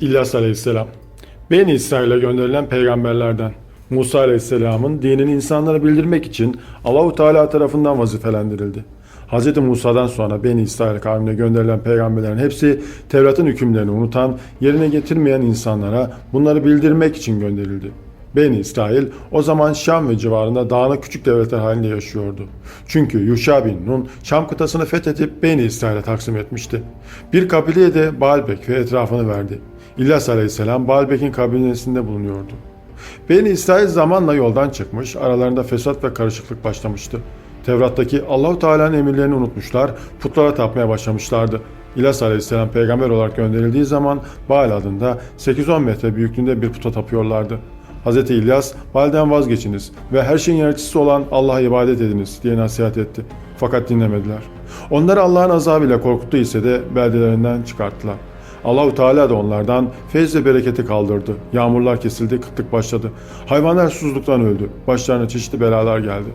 İlyas Aleyhisselam Beni İsrail'e gönderilen peygamberlerden Musa Aleyhisselam'ın dinini insanlara bildirmek için Allahu Teala tarafından vazifelendirildi. Hz. Musa'dan sonra Beni İsrail kavmine gönderilen peygamberlerin hepsi Tevrat'ın hükümlerini unutan, yerine getirmeyen insanlara bunları bildirmek için gönderildi. Beni İsrail o zaman Şam ve civarında dağınık küçük devletler halinde yaşıyordu. Çünkü Yuşa bin Nun Şam kıtasını fethedip Beni İsrail'e taksim etmişti. Bir kabileye de Baalbek ve etrafını verdi. İlyas Aleyhisselam Baalbek'in kabilesinde bulunuyordu. Beni İsrail zamanla yoldan çıkmış, aralarında fesat ve karışıklık başlamıştı. Tevrat'taki Allahu Teala'nın emirlerini unutmuşlar, putlara tapmaya başlamışlardı. İlyas Aleyhisselam peygamber olarak gönderildiği zaman Baal adında 8-10 metre büyüklüğünde bir puta tapıyorlardı. Hz. İlyas, Baal'den vazgeçiniz ve her şeyin yaratıcısı olan Allah'a ibadet ediniz diye nasihat etti. Fakat dinlemediler. Onları Allah'ın azabıyla korkuttu ise de beldelerinden çıkarttılar. Allahu Teala da onlardan feyz ve bereketi kaldırdı. Yağmurlar kesildi, kıtlık başladı. Hayvanlar susuzluktan öldü. Başlarına çeşitli belalar geldi.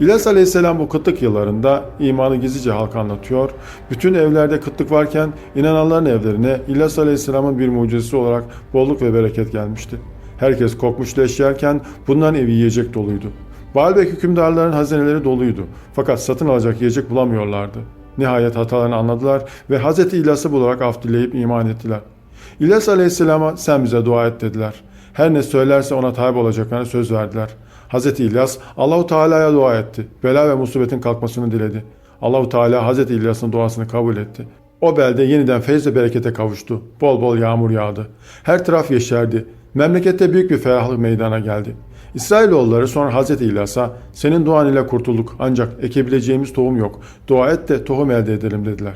İlyas Aleyhisselam bu kıtlık yıllarında imanı gizlice halka anlatıyor. Bütün evlerde kıtlık varken inananların evlerine İlyas Aleyhisselam'ın bir mucizesi olarak bolluk ve bereket gelmişti. Herkes kokmuş leş bunların evi yiyecek doluydu. Baalbek hükümdarların hazineleri doluydu. Fakat satın alacak yiyecek bulamıyorlardı. Nihayet hatalarını anladılar ve Hz. İlyas'ı bularak af dileyip iman ettiler. İlyas Aleyhisselam'a sen bize dua et dediler. Her ne söylerse ona tabi olacaklarına söz verdiler. Hz. İlyas Allahu Teala'ya dua etti. Bela ve musibetin kalkmasını diledi. Allahu Teala Hz. İlyas'ın duasını kabul etti. O belde yeniden feyz ve berekete kavuştu. Bol bol yağmur yağdı. Her taraf yeşerdi. Memlekette büyük bir ferahlık meydana geldi. İsrailoğulları sonra Hz. İlyas'a senin duan ile kurtulduk ancak ekebileceğimiz tohum yok. Dua et de tohum elde edelim dediler.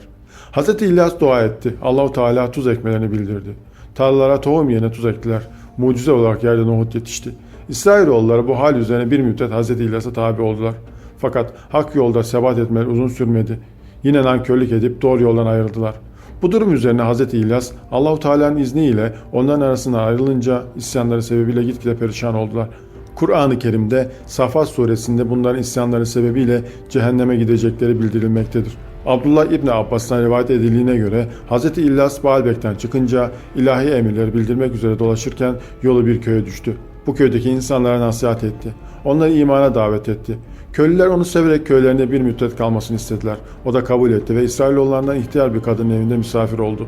Hz. İlyas dua etti. Allahu Teala tuz ekmelerini bildirdi. Tarlalara tohum yerine tuz ektiler. Mucize olarak yerde nohut yetişti. İsrailoğulları bu hal üzerine bir müddet Hz. İlyas'a tabi oldular. Fakat hak yolda sebat etmeleri uzun sürmedi. Yine nankörlük edip doğru yoldan ayrıldılar. Bu durum üzerine Hz. İlyas Allahu Teala'nın izniyle onların arasına ayrılınca isyanları sebebiyle gitgide perişan oldular. Kur'an-ı Kerim'de Safat suresinde bunların isyanları sebebiyle cehenneme gidecekleri bildirilmektedir. Abdullah İbni Abbas'tan rivayet edildiğine göre Hz. İlyas Baalbek'ten çıkınca ilahi emirleri bildirmek üzere dolaşırken yolu bir köye düştü. Bu köydeki insanlara nasihat etti. Onları imana davet etti. Köylüler onu severek köylerinde bir müddet kalmasını istediler. O da kabul etti ve İsrailoğullarından ihtiyar bir kadının evinde misafir oldu.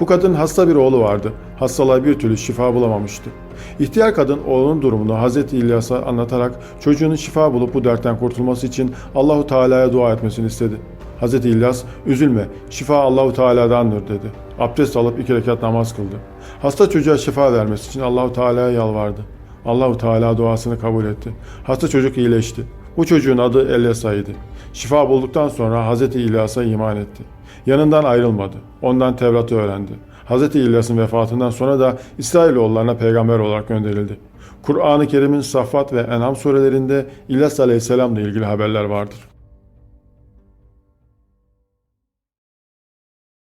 Bu kadın hasta bir oğlu vardı. Hastalığa bir türlü şifa bulamamıştı. İhtiyar kadın oğlunun durumunu Hz. İlyas'a anlatarak çocuğunun şifa bulup bu dertten kurtulması için Allahu Teala'ya dua etmesini istedi. Hz. İlyas, üzülme, şifa Allahu Teala'dandır dedi. Abdest alıp iki rekat namaz kıldı. Hasta çocuğa şifa vermesi için Allahu Teala'ya yalvardı. Allahu Teala duasını kabul etti. Hasta çocuk iyileşti. Bu çocuğun adı Elyasa'ydı. Şifa bulduktan sonra Hz. İlyas'a iman etti. Yanından ayrılmadı. Ondan Tevrat'ı öğrendi. Hz. İlyas'ın vefatından sonra da İsrailoğullarına peygamber olarak gönderildi. Kur'an-ı Kerim'in Saffat ve En'am surelerinde İlyas Aleyhisselam'la ilgili haberler vardır.